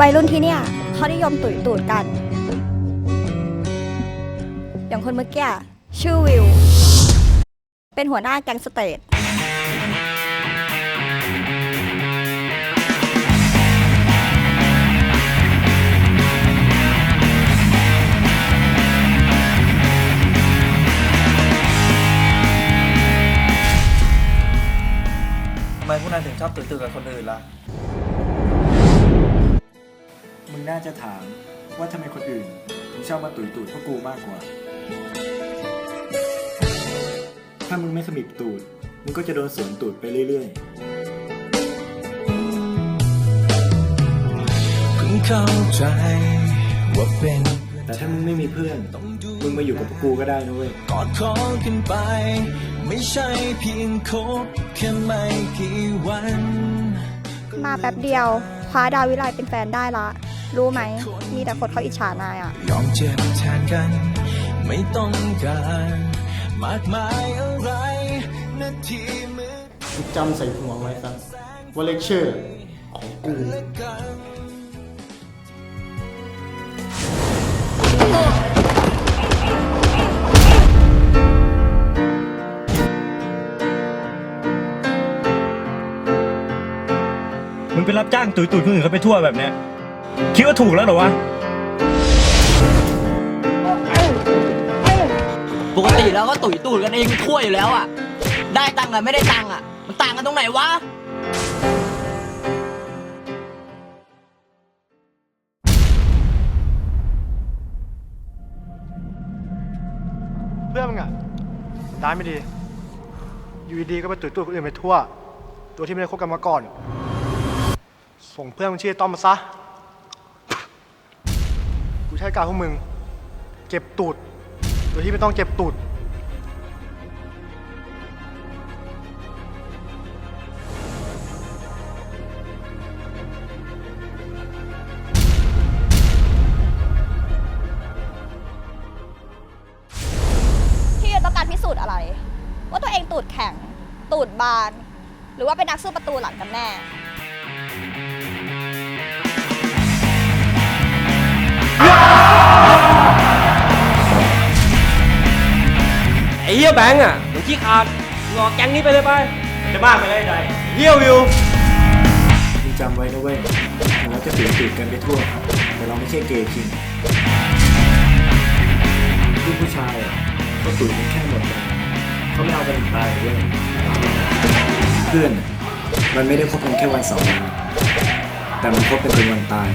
วัยรุ่นที่เนี่ยเขานิยมตุ๋ยตูดกัน อย่างคนเมื่อกี้ชื่อวิว เป็นหัวหน้าแก๊งสเตททำไมพวกนายถึงชอบตื่นตื่กับคนอื่นล่ะ น่าจะถามว่าทำไมคนอื่นถึงชอบมาตุ๋ยตูดพวกกูมากกว่า ถ้ามึงไม่ขมิบตูด มึงก็จะโดนสวนตูดไปเรื่อยเพิ่งเข้าใจว่าเป็นๆแต่ถ้ามึงไม่มีเพื่อน มึงมาอยู่กับพวกกูก็ได้นะเว้ยกอดคอกันไป ไม่ใช่เพียงคบแค่ไม่กี่วัน มาแป๊บเดียวคว้าดาวิไลเป็นแฟนได้ละ รู้ไหม มีแต่คนเขาอิจฉานายอะยอมเจ็บแทนกัน ไม่ต้องการ มากมายอะไรนาทีมือจำใส่หัวไว้ครับว่าเลคเชอร์ของกูกันมึงไปรับจ้างตุยตุยคนอื่นเขาไปทั่วแบบเนี้ย คิดว่าถูกแล้วเหรอวะ ปกติแล้วก็ตุ๋ยตูดกันเองทั่วอยู่แล้วอะ ได้ตังค์กับไม่ได้ตังค์อะ มันต่างกันตรงไหนวะ เพื่อนมึงอะร้ายไม่ดี อยู่ดีๆก็ไปตุ๋ยตัวคนอื่นไปทั่ว ตัวที่ไม่ได้คบกันมาก่อน ส่งเพื่อนมึงชื่อไอ้ต้อมมาซะกู ใช้การพวกมึง เก็บตูด โดยที่ไม่ต้องเก็บตูดที่ต้องการพิสูจน์อะไร ว่าตัวเองตูดแข็ง ตูดบาน หรือว่าเป็นนักสู้ประตูหลังกันแน่ อ้เหี้ยแบงค์อะมึงขี้ขาดงอแก๊งนี้ไปเลยไป จะบ้าไปเลยใดเหี้ยวิวมึงจำไว้นะเว้ยถึงเราจะตุ๋ยตูดกันไปทั่ว แต่เราไม่ใช่เกย์คิงลูกผู้ชายอะก็ตุ๋ยกันแค่หมดเลยเขาไม่เอากันถึงตายเว้ยเพื่อนอะมันไม่ได้คบกันแค่วันสองวันแต่มันคบกันจนวันตาย